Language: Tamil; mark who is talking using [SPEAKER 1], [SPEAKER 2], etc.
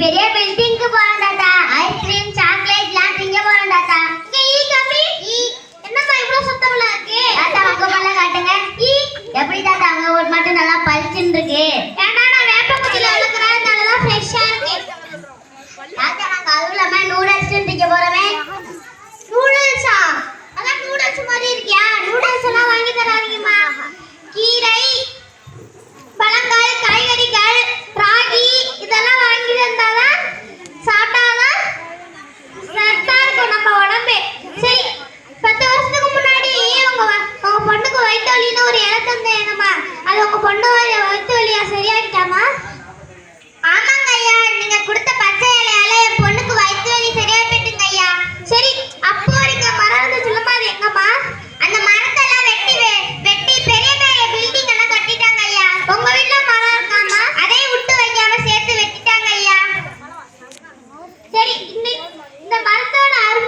[SPEAKER 1] பெரிய பில்டிங்க்கு போறோம் தாத்தா. ஐஸ்கிரீம் சாக்லேட் எல்லாம் திங்க போறோம் தாத்தா.
[SPEAKER 2] இங்க ஈ காபி என்னம்மா இவ்வளவு சுத்தமா இருக்கு?
[SPEAKER 1] தாத்தா உங்க மேல காட்டுங்க. ஈ எப்படி தாத்தா? அவங்க ஊர் மட்டும் நல்லா பளிச்சுன்னு இருக்கு.
[SPEAKER 2] ஏன்னா நான் வேப்ப குச்சியில ஃப்ரெஷ்ஷா இருக்கு.
[SPEAKER 1] தாத்தா நாங்க அதுவும் இல்லாம நூடுல்ஸ் திங்க போறோமே.
[SPEAKER 2] நூடுல்ஸா அதான் நூடுல்ஸ் மாதிரி నెలకొందేనమ్మా అది ఒక పండు వత్తులి అసలు